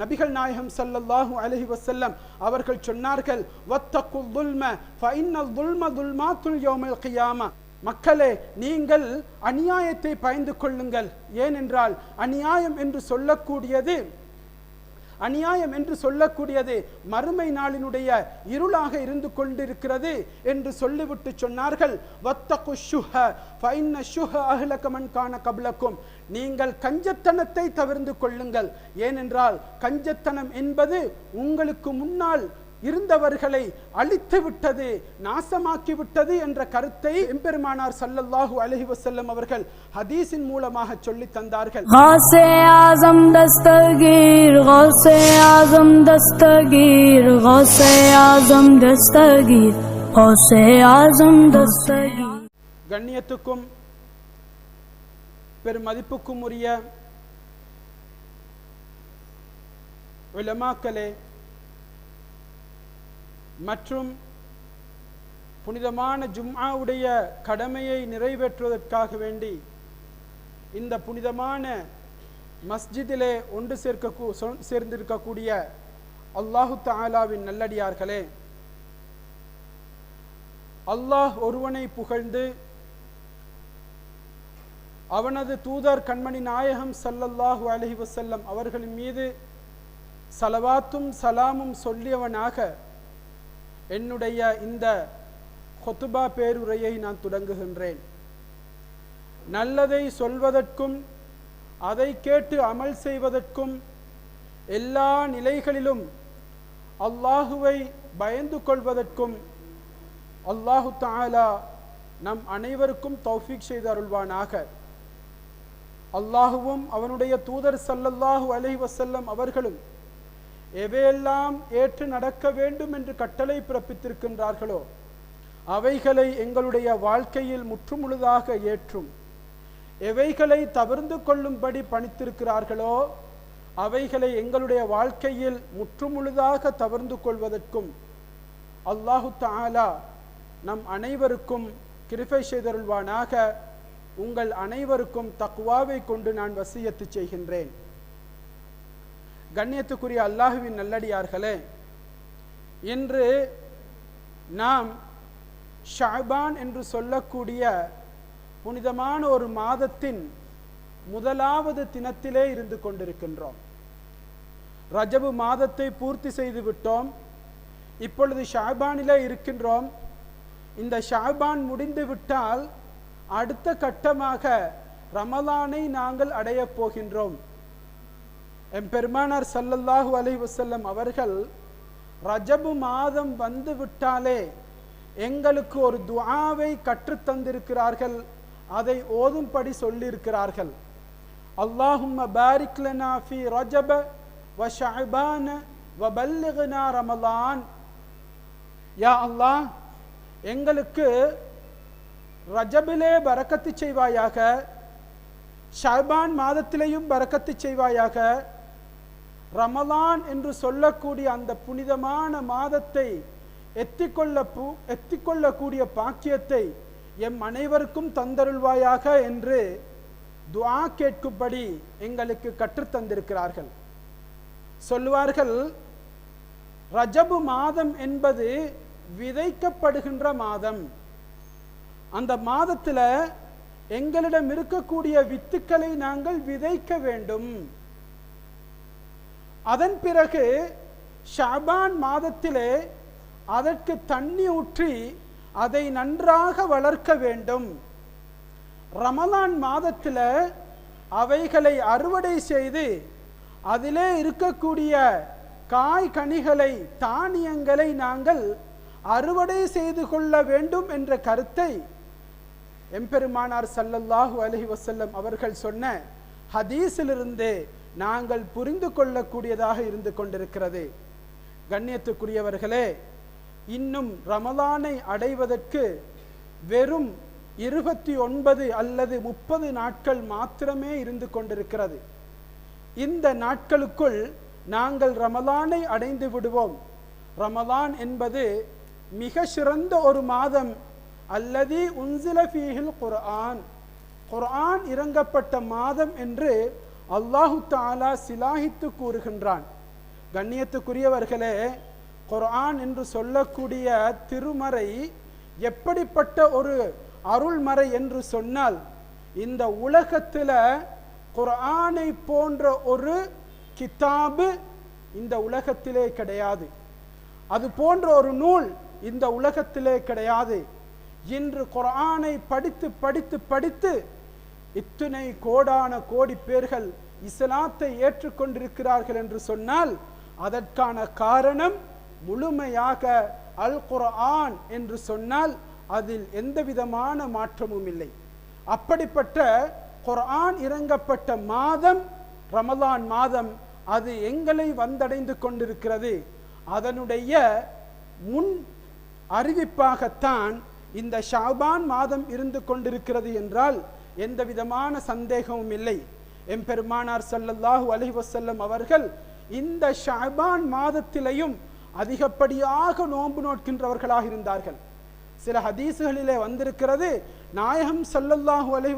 நபிகள் நாயகம் சல்லல்லாஹு அலஹி வசல்லம் அவர்கள் சொன்னார்கள் வத்தகுல் துல்ம ஃபஇன்னல் துல்ம துல்மாத்துல் யௌமில் கியாமா. மக்களே நீங்கள் அநியாயத்தை பயந்து கொள்ளுங்கள். ஏனென்றால் அநியாயம் என்று சொல்லக்கூடியது அநியாயம் என்று சொல்லக்கூடியது மறுமை நாளினுடைய இருளாக இருந்து கொண்டிருக்கிறது என்று சொல்லிவிட்டு சொன்னார்கள். வத்தகு ஷுஹ ஃபைன்ன ஷுஹ அஹ்லக காண கபலக்கும் நீங்கள் கஞ்சத்தனத்தை தவிர்ந்து கொள்ளுங்கள். ஏனென்றால் கஞ்சத்தனம் என்பது உங்களுக்கு முன்னால் இருந்தவர்களை அழித்து விட்டது நாசமாக்கி விட்டது என்ற கருத்தை எம்பெருமானார் சல்லல்லாஹு அலஹி வசல்லம் அவர்கள் ஹதீஸின் மூலமாக சொல்லி தந்தார்கள். ஆசம் தஸ்தகீர் ஆசம் கண்ணியத்துக்கும் பெருமதிப்புக்கும் உரிய விளமாக்கலே மற்றும் புனிதமான ஜும்ஆவுடைய கடமையை நிறைவேற்றுவதற்காக வேண்டி இந்த புனிதமான மஸ்ஜிதிலே ஒன்று சேர்க்க சேர்ந்திருக்கக்கூடிய அல்லாஹு தாலாவின் நல்லடியார்களே அல்லாஹ் ஒருவனை புகழ்ந்து அவனது தூதர் கண்மணி நாயகம் சல்லல்லாஹு அலஹி வசல்லம் அவர்களின் மீது சலவாத்தும் சலாமும் சொல்லியவனாக என்னுடைய இந்த கொத்துபா பேருரையை நான் தொடங்குகின்றேன். நல்லதை சொல்வதற்கும் அதை கேட்டு அமல் செய்வதற்கும் எல்லா நிலைகளிலும் அல்லாஹுவை பயந்து கொள்வதற்கும் அல்லாஹு தாலா நம் அனைவருக்கும் தௌஃபிக் செய்து அருள்வானாக. அல்லாஹுவும் அவனுடைய தூதர் சல்லல்லாஹு அலைஹி வசல்லம் அவர்களும் எவையெல்லாம் ஏற்று நடக்க வேண்டும் என்று கட்டளை பிறப்பித்திருக்கின்றார்களோ அவைகளை எங்களுடைய வாழ்க்கையில் முற்றுமுழுதாக ஏற்றும். எவைகளை தவிர்ந்து கொள்ளும்படி பணித்திருக்கிறார்களோ அவைகளை எங்களுடைய வாழ்க்கையில் முற்றுமுழுதாக தவிர்ந்து கொள்வதற்கும் அல்லாஹு தாலா நம் அனைவருக்கும் கிருபை செய்தருள்வானாக. உங்கள் அனைவருக்கும் தக்குவாவை கொண்டு நான் வசியத்து செய்கின்றேன். கண்ணியத்துக்குரிய அல்லாஹுவின் நல்லடியார்களே இன்று நாம் ஷாபான் என்று சொல்லக்கூடிய புனிதமான ஒரு மாதத்தின் முதலாவது தினத்திலே இருந்து கொண்டிருக்கின்றோம். ரஜபு மாதத்தை பூர்த்தி செய்து விட்டோம். இப்பொழுது ஷாபானிலே இருக்கின்றோம். இந்த ஷாபான் முடிந்து விட்டால் அடுத்த கட்டமாக ரமலானை நாங்கள் அடையப் போகின்றோம். எம்பெருமானார் பெருமானார் அலி வசல்லம் அவர்கள் ரஜபு மாதம் வந்து விட்டாலே எங்களுக்கு ஒரு துஆவை கற்றுத்தந்திருக்கிறார்கள் அதை ஓதும்படி சொல்லியிருக்கிறார்கள். அல்லாஹும் பாரிக்லனா ஃபி ரஜப வ ஷஹபான வ பல்லிக்னா ரமலான். யா அல்லாஹ் எங்களுக்கு ரஜபிலே பறக்கத்து செய்வாயாக ஷாபான் மாதத்திலேயும் பறக்கத்து செய்வாயாக ரமலான் என்று சொல்லக்கூடிய அந்த புனிதமான மாதத்தை எத்திக்கொள்ள பூ எத்திக்கொள்ளக்கூடிய பாக்கியத்தை எம் அனைவருக்கும் தந்தருள்வாயாக என்று துவா கேட்கும்படி எங்களுக்கு கற்றுத்தந்திருக்கிறார்கள் சொல்லுவார்கள் ரஜபு மாதம் என்பது விதைக்கப்படுகின்ற மாதம். அந்த மாதத்தில் எங்களிடம் இருக்கக்கூடிய வித்துக்களை நாங்கள் விதைக்க வேண்டும். அதன் பிறகு ஷாபான் மாதத்திலே அதற்கு தண்ணி ஊற்றி அதை நன்றாக வளர்க்க வேண்டும். ரமலான் மாதத்தில் அவைகளை அறுவடை செய்து அதிலே இருக்கக்கூடிய காய் கனிகளை தானியங்களை நாங்கள் அறுவடை செய்து கொள்ள வேண்டும் என்ற கருத்தை எம்பெருமானார் சல்லல்லாஹு அலஹி வசல்லம் அவர்கள் சொன்ன ஹதீஸிலிருந்து நாங்கள் புரிந்து கொள்ளக்கூடியதாக இருந்து கொண்டிருக்கிறது. கண்ணியத்துக்குரியவர்களே இன்னும் ரமலானை அடைவதற்கு வெறும் இருபத்தி ஒன்பது அல்லது முப்பது நாட்கள் மாத்திரமே இருந்து கொண்டிருக்கிறது. இந்த நாட்களுக்குள் நாங்கள் ரமலானை அடைந்து விடுவோம். ரமலான் என்பது மிக சிறந்த ஒரு மாதம். அல்லது உன்சில ஃபீஹில் குர்ஆன். குர்ஆன் இறங்கப்பட்ட மாதம் என்று அல்லாஹு தாலா சிலாகித்து கூறுகின்றான். கண்ணியத்துக்குரியவர்களே குர்ஆன் என்று சொல்லக்கூடிய திருமறை எப்படிப்பட்ட ஒரு அருள்மறை என்று சொன்னால் இந்த உலகத்தில் குர்ஆனை போன்ற ஒரு கிதாபு இந்த உலகத்திலே கிடையாது. அது போன்ற ஒரு நூல் இந்த உலகத்திலே கிடையாது. இன்று குர்ஆனை படித்து படித்து படித்து இத்தனை கோடான கோடி பேர்கள் இஸ்லாத்தை ஏற்றுக்கொண்டிருக்கிறார்கள் என்று சொன்னால் அதற்கான காரணம் முழுமையாக அல் குர்ஆன் என்று சொன்னால் அதில் எந்த விதமான மாற்றமும் இல்லை. அப்படிப்பட்ட குர்ஆன் இறங்கப்பட்ட மாதம் ரமலான் மாதம் அது எங்களை வந்தடைந்து கொண்டிருக்கிறது. அதனுடைய முன் அறிவிப்பாகத்தான் இந்த ஷாபான் மாதம் இருந்து கொண்டிருக்கிறது என்றால் எந்த விதமான சந்தேகமும் இல்லை. எம்பெருமானார் சல்லல்லாஹு அலிவசல்லம் அவர்கள் இந்த ஷாபான் மாதத்திலையும் அதிகப்படியாக நோன்பு நோட்கின்றவர்களாக இருந்தார்கள். சில ஹதீசுகளிலே வந்திருக்கிறது நாயகம் சல்லல்லாஹு அலைஹி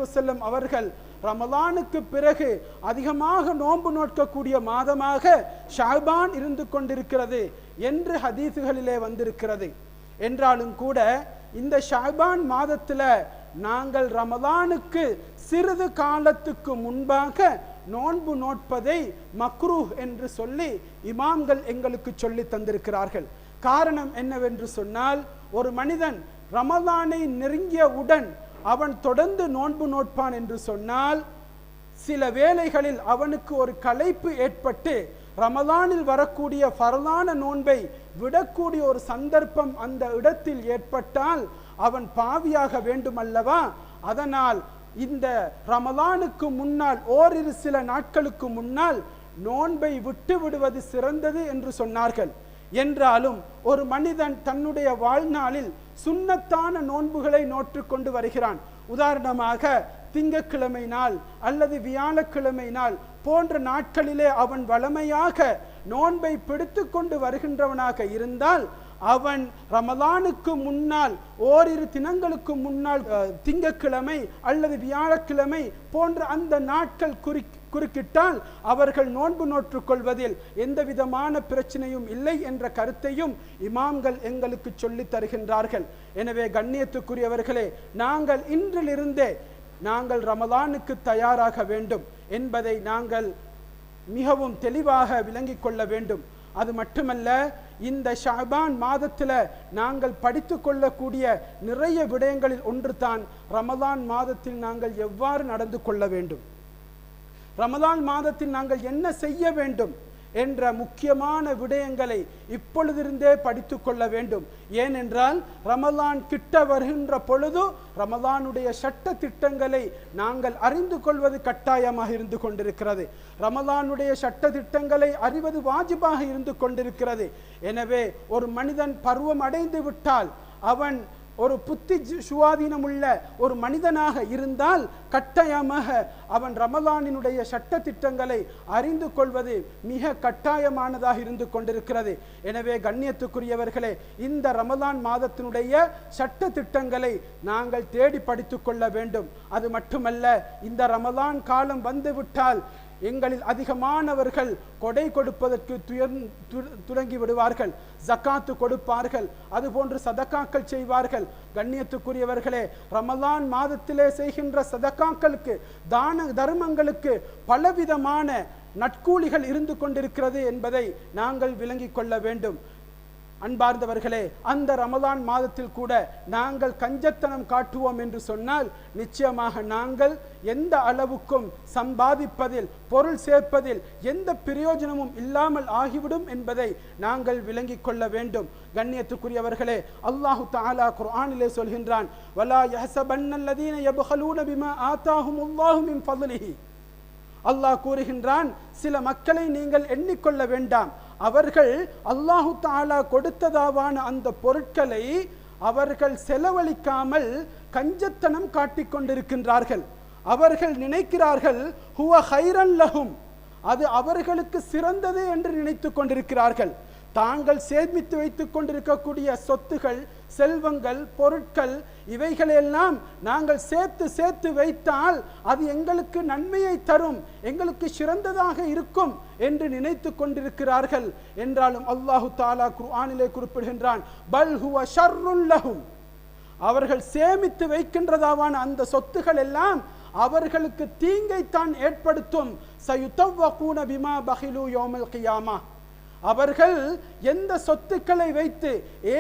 அவர்கள் ரமலானுக்கு பிறகு அதிகமாக நோன்பு நோட்கக்கூடிய மாதமாக ஷாபான் இருந்து கொண்டிருக்கிறது என்று ஹதீசுகளிலே வந்திருக்கிறது. என்றாலும் கூட இந்த ஷாபான் மாதத்துல நாங்கள் ரமலானுக்கு சிறிது காலத்துக்கு முன்பாக நோன்பு நோட்பதை மக்ரூஹ் என்று சொல்லி இமாம்கள் எங்களுக்கு சொல்லி தந்திருக்கிறார்கள். காரணம் என்னவென்று சொன்னால் ஒரு மனிதன் ரமதானை நெருங்கியவுடன் அவன் தொடர்ந்து நோன்பு நோட்பான் என்று சொன்னால் சில வேளைகளில் அவனுக்கு ஒரு களைப்பு ஏற்பட்டு ரமதானில் வரக்கூடிய பரலான நோன்பை விடக்கூடிய ஒரு சந்தர்ப்பம் அந்த இடத்தில் ஏற்பட்டால் அவன் பாவியாக வேண்டுமல்லவா? அதனால் இந்த ரமலானுக்கு முன்னால் ஓரிரு சில நாட்களுக்கு முன்னால் நோன்பை விட்டு விடுவது சிறந்தது என்று சொன்னார்கள். என்றாலும் ஒரு மனிதன் தன்னுடைய வாழ்நாளில் சுண்ணத்தான நோன்புகளை நோற்றுக்கொண்டு வருகிறான். உதாரணமாக திங்கக்கிழமை நாள் அல்லது வியாழக்கிழமை நாள் போன்ற நாட்களிலே அவன் வளமையாக நோன்பை பிடித்து கொண்டு வருகின்றவனாக இருந்தால் அவன் ரமலானுக்கு முன்னால் ஓரிரு தினங்களுக்கு முன்னால் திங்கக்கிழமை அல்லது வியாழக்கிழமை போன்ற அந்த நாட்கள் குறி குறுக்கிட்டால் அவர்கள் நோன்பு நோற்றுக் கொள்வதில் எந்த விதமான பிரச்சனையும் இல்லை என்ற கருத்தையும் இமாம்கள் எங்களுக்கு சொல்லித் தருகின்றார்கள். எனவே கண்ணியத்துக்குரியவர்களே நாங்கள் இன்றிலிருந்தே நாங்கள் ரமலானுக்கு தயாராக வேண்டும் என்பதை நாங்கள் மிகவும் தெளிவாக விளங்கிக் கொள்ள வேண்டும். அது மட்டுமல்ல இந்த ஷாபான் மாதத்தில் நாங்கள் படித்து கொள்ளக்கூடிய நிறைய விடயங்களில் ஒன்று தான் ரமதான் மாதத்தில் நாங்கள் எவ்வாறு நடந்து கொள்ள வேண்டும்? ரமதான் மாதத்தில் நாங்கள் என்ன செய்ய வேண்டும்? என்ற முக்கியமான விடயங்களை இப்பொழுதிருந்தே படித்து கொள்ள வேண்டும். ஏனென்றால் ரமலான் கிட்ட வருகின்ற பொழுது ரமலானுடைய சட்ட திட்டங்களை நாங்கள் அறிந்து கொள்வது கட்டாயமாக இருந்து கொண்டிருக்கிறது. ரமலானுடைய சட்ட திட்டங்களை அறிவது வாஜிபாக இருந்து கொண்டிருக்கிறது. எனவே ஒரு மனிதன் பருவம் அடைந்து விட்டால் அவன் ஒரு புத்தி சுவாதீனமுள்ள ஒரு மனிதனாக இருந்தால் கட்டாயமாக அவன் ரமலானினுடைய சட்ட திட்டங்களை அறிந்து கொள்வது மிக கட்டாயமானதாக இருந்து கொண்டிருக்கிறது. எனவே கண்ணியத்துக்குரியவர்களே இந்த ரமலான் மாதத்தினுடைய சட்ட திட்டங்களை நாங்கள் தேடி படித்து கொள்ள வேண்டும். அது மட்டுமல்ல இந்த ரமலான் காலம் வந்துவிட்டால் எங்களில் அதிகமானவர்கள் கொடை கொடுப்பதற்கு துயர் துடங்கி துலங்கி விடுவார்கள். ஜக்காத்து கொடுப்பார்கள். அதுபோன்று சதக்காக்கள் செய்வார்கள். கண்ணியத்துக்குரியவர்களே ரமலான் மாதத்திலே செய்கின்ற சதக்காக்களுக்கு தான தர்மங்களுக்கு பலவிதமான நட்கூலிகள் இருந்து கொண்டிருக்கிறது என்பதை நாங்கள் விளங்கிக் கொள்ள வேண்டும். அன்பார்ந்தவர்களே அந்த ரமலான் மாதத்தில் கூட நாங்கள் கஞ்சத்தனம் காட்டுவோம் என்று சொன்னால் நிச்சயமாக நாங்கள் எந்த அளவுக்கும் சம்பாதிப்பதில் பொருள் சேர்ப்பதில் எந்த பிரயோஜனமும் இல்லாமல் ஆகிவிடும் என்பதை நாங்கள் விளங்கிக் கொள்ள வேண்டும். கண்ணியத்துக்குரியவர்களே அல்லாஹு தாலா குர்ஆனிலே சொல்கின்றான் வலா யஹ்சபன்னல்லதீன யப்ஹலூன பிமா ஆதாஹுமுல்லாஹு மின் ஃபضலிஹி அல்லாஹ் கூறுகின்றான் சில மக்களை நீங்கள் எண்ணிக்கொள்ள வேண்டாம். அவர்கள் அல்லாஹு தாலா கொடுத்ததாவான அந்த பொருட்களை அவர்கள் செலவழிக்காமல் கஞ்சத்தனம் காட்டிக்கொண்டிருக்கின்றார்கள் அவர்கள் நினைக்கிறார்கள் ஹுவ ஹைரன் லஹும். அது அவர்களுக்கு சிறந்தது என்று நினைத்து கொண்டிருக்கிறார்கள். தாங்கள் சேமித்து வைத்துக் கொண்டிருக்கக்கூடிய சொத்துகள் செல்வங்கள் பொருட்கள் இவைகளெல்லாம் நாங்கள் சேர்த்து சேர்த்து வைத்தால் அது எங்களுக்கு நன்மையை தரும் எங்களுக்கு சிறந்ததாக இருக்கும் என்று நினைத்து கொண்டிருக்கிறார்கள். என்றாலும் அல்லாஹு தாலா குர்ஆனிலே குறிப்பிடுகின்றான் பல் ஹுவ அவர்கள் சேமித்து வைக்கின்றதாவான அந்த சொத்துகள் எல்லாம் அவர்களுக்கு தீங்கைத்தான் ஏற்படுத்தும். சயுத்தவ்வகூன பிமா பஹிலு யோமல் கியாமா. அவர்கள் எந்த சொத்துக்களை வைத்து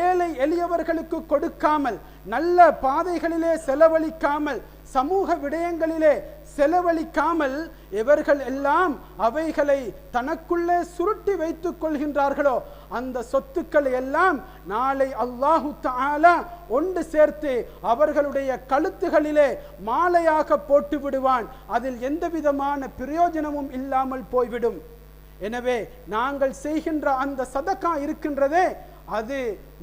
ஏழை எளியவர்களுக்கு கொடுக்காமல் நல்ல பாதைகளிலே செலவழிக்காமல் சமூக விடயங்களிலே செலவழிக்காமல் இவர்கள் எல்லாம் அவைகளை தனக்குள்ளே சுருட்டி வைத்துக் கொள்கின்றார்களோ அந்த சொத்துக்களை எல்லாம் நாளை அல்லாஹு தாலா ஒன்று சேர்த்து அவர்களுடைய கழுத்துகளிலே மாலையாக போட்டு விடுவான். அதில் எந்த விதமான பிரயோஜனமும் இல்லாமல் போய்விடும். எனவே நாங்கள் செய்கின்ற அந்த சதக்கா இருக்கின்றதே அது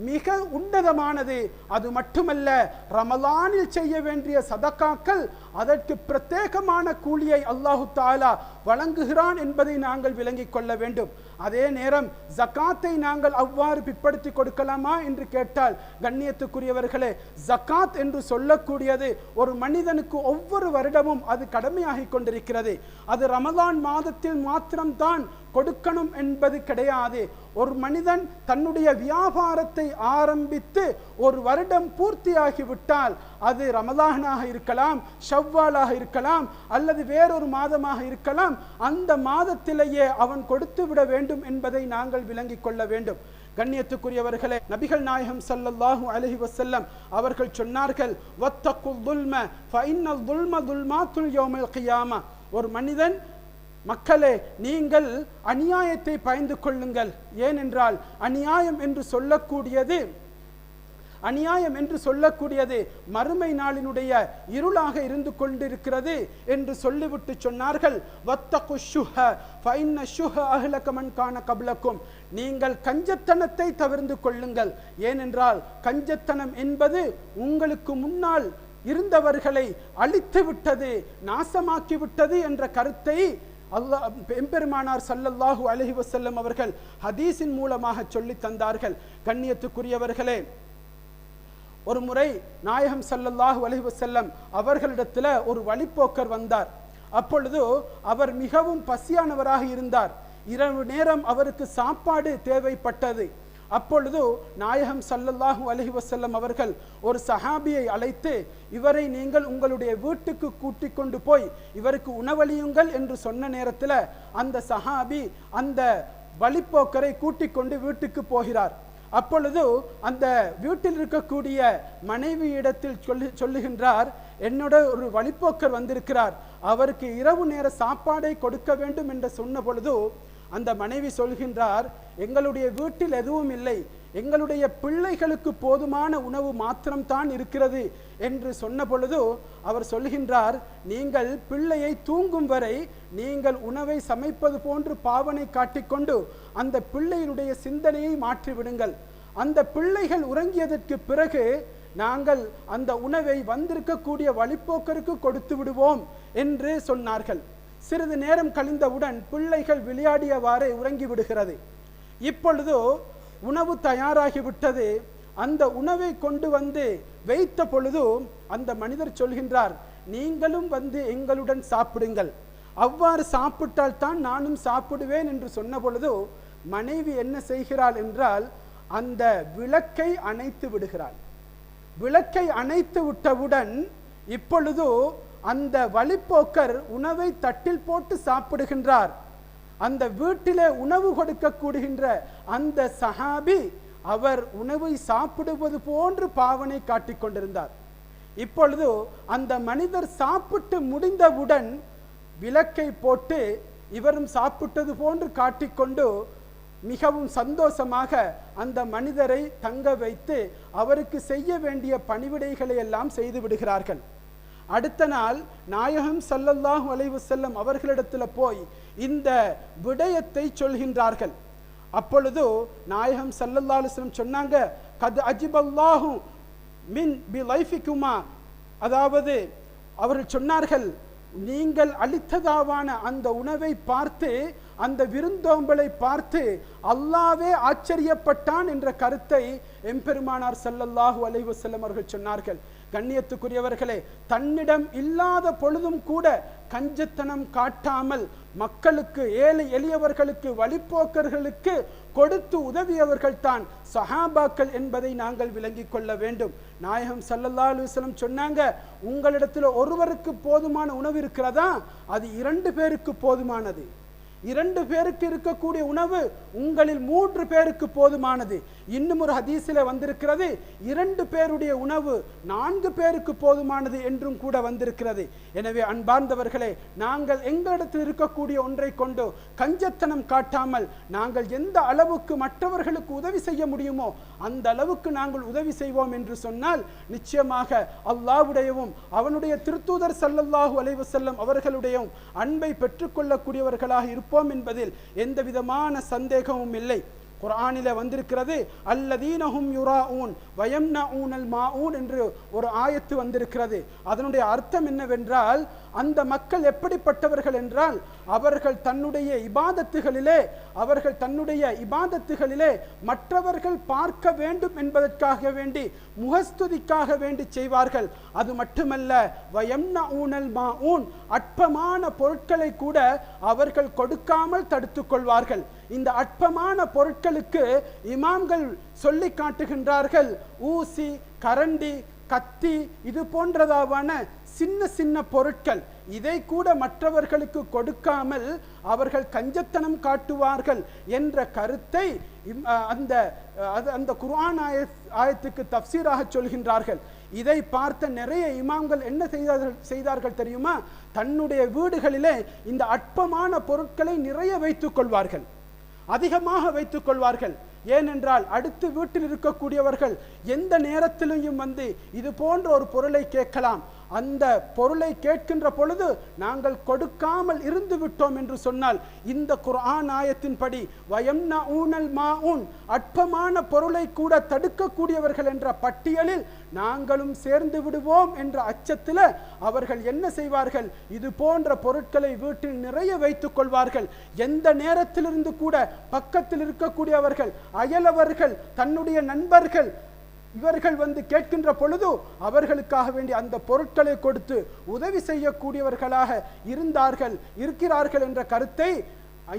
மிக உன்னதமானது. அது மட்டுமல்ல ரமலானில் செய்ய வேண்டிய சதக்காக்கள் அதற்கு பிரத்யேகமான கூலியை அல்லாஹு தாலா வழங்குகிறான் என்பதை நாங்கள் விளங்கிக் கொள்ள வேண்டும். அதே நேரம் ஜக்காத்தை நாங்கள் அவ்வாறு பிற்படுத்தி கொடுக்கலாமா என்று கேட்டால் கண்ணியத்துக்குரியவர்களே ஜக்காத் என்று சொல்லக்கூடியது ஒரு மனிதனுக்கு ஒவ்வொரு வருடமும் அது கடமையாகி கொண்டிருக்கிறது. அது ரமலான் மாதத்தில் மாத்திரம்தான் கொடுக்கணும் என்பது கிடையாது. ஒரு மனிதன் தன்னுடைய வியாபாரத்தை ஆரம்பித்து ஒரு வருடம் பூர்த்தியாகிவிட்டால் அது ரமலானாக இருக்கலாம் ஷவ்வாலாக இருக்கலாம் அல்லது வேறொரு மாதமாக இருக்கலாம். அந்த மாதத்திலேயே அவன் கொடுத்து விட வேண்டும் என்பதை நாங்கள் விளங்கிக் கொள்ள வேண்டும். கண்ணியத்துக்குரியவர்களே நபிகள் நாயகம் சல்லல்லாஹு அலஹி வசல்லம் அவர்கள் சொன்னார்கள் வத்தகுல் துல்ம ஃபஇன்னல் துல்ம துல்மாத்துல் யௌமில் கியாமா. ஒரு மனிதன் மக்களே நீங்கள் அநியாயத்தை பயந்து கொள்ளுங்கள். ஏனென்றால் அநியாயம் என்று சொல்லக்கூடியது அநியாயம் என்று சொல்லக்கூடியது மறுமை நாளினுடைய இருளாக இருந்து கொண்டிருக்கிறது என்று சொல்லிவிட்டு சொன்னார்கள். வத்தகு ஷுஹ ஃபைன்ன ஷுஹ அஹ்லக கான நீங்கள் கஞ்சத்தனத்தை தவிர்ந்து கொள்ளுங்கள். ஏனென்றால் கஞ்சத்தனம் என்பது உங்களுக்கு முன்னால் இருந்தவர்களை அழித்து விட்டது நாசமாக்கி விட்டது என்ற கருத்தை அல்லாஹ் எம்பெருமானார் சல்லல்லாஹு அலஹி வசல்லம் அவர்கள் ஹதீஸின் மூலமாக சொல்லி தந்தார்கள். கண்ணியத்துக்குரியவர்களே ஒரு முறை நாயகம் சல்லல்லாஹு அலஹி வசல்லம் அவர்களிடத்தில் ஒரு வழிப்போக்கர் வந்தார். அப்பொழுது அவர் மிகவும் பசியானவராக இருந்தார். இரவு நேரம் அவருக்கு சாப்பாடு தேவைப்பட்டது. அப்பொழுது நாயகம் சல்லல்லாஹூ அலஹி வசல்லம் அவர்கள் ஒரு சஹாபியை அழைத்து இவரை நீங்கள் உங்களுடைய வீட்டுக்கு கூட்டிக் கொண்டு போய் இவருக்கு உணவளியுங்கள் என்று சொன்ன நேரத்தில் அந்த சஹாபி அந்த வழிப்போக்கரை கூட்டிக் கொண்டு வீட்டுக்கு போகிறார். அப்பொழுது அந்த வீட்டில் இருக்கக்கூடிய மனைவி இடத்தில் சொல்லி சொல்லுகின்றார் என்னோட ஒரு வழிப்போக்கர் வந்திருக்கிறார். அவருக்கு இரவு நேர சாப்பாடை கொடுக்க வேண்டும் என்று சொன்ன பொழுது அந்த மனைவி சொல்கின்றார் எங்களுடைய வீட்டில் எதுவும் இல்லை. எங்களுடைய பிள்ளைகளுக்கு போதுமான உணவு மாத்திரம்தான் இருக்கிறது. என்று சொன்ன பொழுது அவர் சொல்கின்றார் நீங்கள் பிள்ளையை தூங்கும் வரை நீங்கள் உணவை சமைப்பது போன்று பாவனை காட்டிக்கொண்டு அந்த பிள்ளையினுடைய சிந்தனையை மாற்றிவிடுங்கள். அந்த பிள்ளைகள் உறங்கியதற்கு பிறகு நாங்கள் அந்த உணவை வந்திருக்கக்கூடிய வழிப்போக்கருக்கு கொடுத்து விடுவோம் என்று சொன்னார்கள். சிறிது நேரம் கழிந்தவுடன் பிள்ளைகள் விளையாடியவாறே உறங்கி விடுகிறது இப்பொழுது உணவு தயாராகிவிட்டது. அந்த உணவை கொண்டு வந்து வைத்த பொழுது அந்த மனிதர் சொல்கின்றார் நீங்களும் வந்து எங்களுடன் சாப்பிடுங்கள். அவ்வாறு சாப்பிட்டால் தான் நானும் சாப்பிடுவேன் என்று சொன்ன பொழுது மனைவி என்ன செய்கிறாள் என்றால் அந்த விளக்கை அணைத்து விடுகிறாள். விளக்கை அணைத்து விட்டவுடன் இப்பொழுது அந்த வழிப்போக்கர் உணவை தட்டில் போட்டு சாப்பிடுகின்றார். அந்த வீட்டிலே உணவு கொடுக்கக்கூடுகின்ற அந்த சஹாபி அவர் உணவை சாப்பிடுவது போன்று பாவனை காட்டிக் கொண்டிருந்தார். இப்பொழுது அந்த மனிதர் சாப்பிட்டு முடிந்தவுடன் விளக்கை போட்டு இவரும் சாப்பிட்டது போன்று காட்டிக்கொண்டு மிகவும் சந்தோஷமாக அந்த மனிதரை தங்க வைத்து அவருக்கு செய்ய வேண்டிய பணிவிடைகளை எல்லாம் செய்து விடுகிறார்கள். அடுத்த நாள் நாயகம் சல்லல்லாஹு அலைஹி செல்லும் அவர்களிடத்துல போய் இந்த விடயத்தை சொல்கின்றார்கள். அப்பொழுது நாயகம் சல்லல்லா அலுவலம் சொன்னாங்க கத் அஜிபல்லாஹு மின் பி லைஃபிக்குமா? அதாவது அவர்கள் சொன்னார்கள் நீங்கள் அளித்ததாவான அந்த உணவை பார்த்து அந்த விருந்தோம்பலை பார்த்து அல்லாவே ஆச்சரியப்பட்டான் என்ற கருத்தை எம்பெருமானார் சல்லல்லாஹு அலைவசல்லம் அவர்கள் சொன்னார்கள். கண்ணியத்துக்குரியவர்களே தன்னிடம் இல்லாத பொழுதும் கூட கஞ்சத்தனம் காட்டாமல் மக்களுக்கு ஏழை எளியவர்களுக்கு வழிப்போக்கர்களுக்கு கொடுத்து உதவியவர்கள் தான் சஹாபாக்கள் என்பதை நாங்கள் விளங்கிக் கொள்ள வேண்டும். நாயகம் சல்லல்லா அலுவலம் சொன்னாங்க உங்களிடத்தில் ஒருவருக்கு போதுமான உணவு இருக்கிறதா? அது இரண்டு பேருக்கு போதுமானது. இரண்டு பேருக்கு இருக்கக்கூடிய உணவு உங்களில் மூன்று பேருக்கு போதுமானது. இன்னும் ஒரு ஹதீஸில் வந்திருக்கிறது இரண்டு பேருடைய உணவு நான்கு பேருக்கு போதுமானது என்றும் கூட வந்திருக்கிறது. எனவே அன்பார்ந்தவர்களே நாங்கள் எங்களிடத்தில் இருக்கக்கூடிய ஒன்றை கொண்டு கஞ்சத்தனம் காட்டாமல் நாங்கள் எந்த அளவுக்கு மற்றவர்களுக்கு உதவி செய்ய முடியுமோ அந்த அளவுக்கு நாங்கள் உதவி செய்வோம் என்று சொன்னால் நிச்சயமாக அல்லாஹ்வுடையவும் அவனுடைய திருத்தூதர் சல்லல்லாஹு அலைவசல்லம் வஸல்லம் அன்பை பெற்றுக்கொள்ளக்கூடியவர்களாக இருப்போம் என்பதில் எந்த விதமான சந்தேகமும் இல்லை. குரானில வந்திருக்கிறது அல்லதீனஹும் ஊனல் மா ஊன் என்று ஒரு ஆயத்து வந்திருக்கிறது. அதனுடைய அர்த்தம் என்னவென்றால் அந்த மக்கள் எப்படிப்பட்டவர்கள் என்றால் அவர்கள் தன்னுடைய இபாதத்துகளிலே அவர்கள் தன்னுடைய இபாதத்துகளிலே மற்றவர்கள் பார்க்க வேண்டும் என்பதற்காக வேண்டி முகஸ்துதிக்காக வேண்டி செய்வார்கள். அது மட்டுமல்ல வயம்னஊனல் மாஊன் அற்பமான பொருட்களை கூட அவர்கள் கொடுக்காமல் தடுத்து கொள்வார்கள். இந்த அற்பமான பொருட்களுக்கு இமாம்கள் சொல்லி காட்டுகின்றார்கள் ஊசி கரண்டி கத்தி இது போன்றதாவான சின்ன சின்ன பொருட்கள். இதை கூட மற்றவர்களுக்கு கொடுக்காமல் அவர்கள் கஞ்சத்தனம் காட்டுவார்கள் என்ற கருத்தை அந்த அது அந்த குர்ஆன் ஆய ஆயத்துக்கு தப்சீராக சொல்கின்றார்கள். இதை பார்த்த நிறைய இமாம்கள் என்ன செய்தார்கள் செய்தார்கள் தெரியுமா? தன்னுடைய வீடுகளிலே இந்த அற்பமான பொருட்களை நிறைய வைத்துக் கொள்வார்கள். அதிகமாக வைத்துக் கொள்வார்கள். ஏனென்றால் அடுத்து வீட்டில் இருக்கக்கூடியவர்கள் எந்த நேரத்திலையும் வந்து இது போன்ற ஒரு பொருளை கேட்கலாம். அந்த பொருளை கேட்கின்ற பொழுது நாங்கள் கொடுக்காமல் இருந்து விட்டோம் என்று சொன்னால் இந்த குர்ஆன் ஆயத்தின்படி வயம்னா ஊனல் மாஊன் அற்பமான பொருளை கூட தடுக்கக்கூடியவர்கள் என்ற பட்டியலில் நாங்களும் சேர்ந்து விடுவோம் என்ற அச்சத்தில் அவர்கள் என்ன செய்வார்கள்? இது போன்ற பொருட்களை வீட்டில் நிறைய வைத்துக் கொள்வார்கள். எந்த நேரத்திலிருந்து கூட பக்கத்தில் இருக்கக்கூடியவர்கள் அயலவர்கள் தன்னுடைய நண்பர்கள் இவர்கள் வந்து கேட்கின்ற பொழுது அவர்களுக்காக வேண்டி அந்த பொருட்களை கொடுத்து உதவி செய்யக்கூடியவர்களாக இருந்தார்கள் இருக்கிறார்கள் என்ற கருத்தை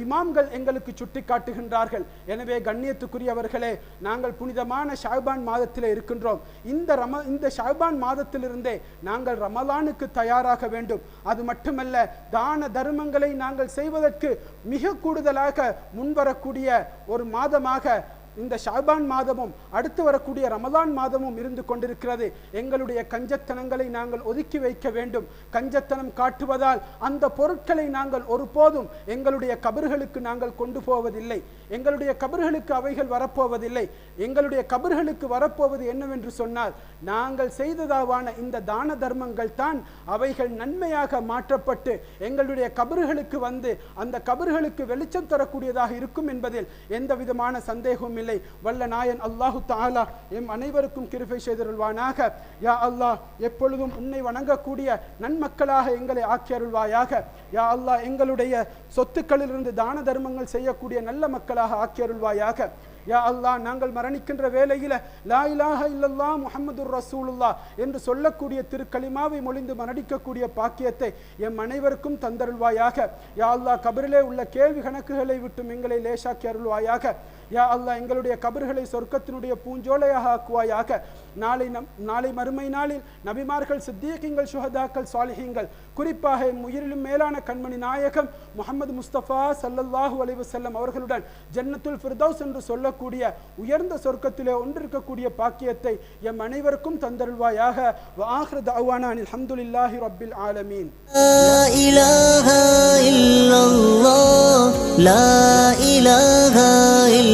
இமாம்கள் எங்களுக்கு சுட்டி காட்டுகின்றார்கள் எனவே கண்ணியத்துக்குரியவர்களே நாங்கள் புனிதமான ஷாபான் மாதத்தில் இருக்கின்றோம். இந்த ரம இந்த ஷாபான் மாதத்திலிருந்தே நாங்கள் ரமலானுக்கு தயாராக வேண்டும். அது மட்டுமல்ல தான தர்மங்களை நாங்கள் செய்வதற்கு மிக கூடுதலாக முன்வரக்கூடிய ஒரு மாதமாக இந்த ஷாபான் மாதமும் அடுத்து வரக்கூடிய ரமலான் மாதமும் இருந்து கொண்டிருக்கிறது. எங்களுடைய கஞ்சத்தனங்களை நாங்கள் ஒதுக்கி வைக்க வேண்டும். கஞ்சத்தனம் காட்டுவதால் அந்த பொருட்களை நாங்கள் ஒருபோதும் எங்களுடைய கபர்களுக்கு நாங்கள் கொண்டு போவதில்லை. எங்களுடைய கபர்களுக்கு அவைகள் வரப்போவதில்லை. எங்களுடைய கபர்களுக்கு வரப்போவது என்னவென்று சொன்னால் நாங்கள் செய்ததாவான இந்த தான தர்மங்கள் தான் அவைகள் நன்மையாக மாற்றப்பட்டு எங்களுடைய கபர்களுக்கு வந்து அந்த கபர்களுக்கு வெளிச்சம் தரக்கூடியதாக இருக்கும் என்பதில் எந்த விதமான சந்தேகமும் நிலை வல்ல நாயன் அல்லாஹு தாலா எம் அனைவருக்கும் கிருபை செய்தருள்வானாக. யா அல்லாஹ் எப்பொழுதும் உன்னை வணங்கக்கூடிய நன்மக்களாக எங்களை ஆக்கியருள்வாயாக. யா அல்லாஹ் எங்களுடைய சொத்துக்களிலிருந்து தான தர்மங்கள் செய்யக்கூடிய நல்ல மக்களாக ஆக்கியருள்வாயாக. யா அல்லாஹ் நாங்கள் மரணிக்கின்ற வேளையில லா இலாஹ இல்லல்லா முஹம்மதுர் ரசூலுல்லா என்று சொல்லக்கூடிய திருக்களிமாவை மொழிந்து மரணிக்கக்கூடிய பாக்கியத்தை எம் அனைவருக்கும் தந்தருள்வாயாக. யா அல்லாஹ் கபரிலே உள்ள கேள்வி கணக்குகளை விட்டும் எங்களை லேசாக்கி அருள்வாயாக. யா அல்லாஹ் எங்களுடைய கபர்களை சொர்க்கத்தினுடைய பூஞ்சோலையாக ஆக்குவாயாக நாளை நம் நாளை மறுமை நாளில் நபிமார்கள் சித்தியகிங்கள் சுஹதாக்கள் சாலிஹீங்கள் குறிப்பாக எம் உயிரிலும் மேலான கண்மணி நாயகம் முகமது முஸ்தபா சல்லல்லாஹு அலைஹி வஸல்லம் அவர்களுடன் ஜன்னத்துல் ஃபிர்தௌஸ் என்று சொல்லக்கூடிய உயர்ந்த சொர்க்கத்திலே ஒன்றிருக்கக்கூடிய பாக்கியத்தை எம் அனைவருக்கும் தந்தருள்வாயாக வாஹ்ரு தஅவானா அனில் ஹம்துலில்லாஹி ரப்பில் ஆலமீன் لا إله إلا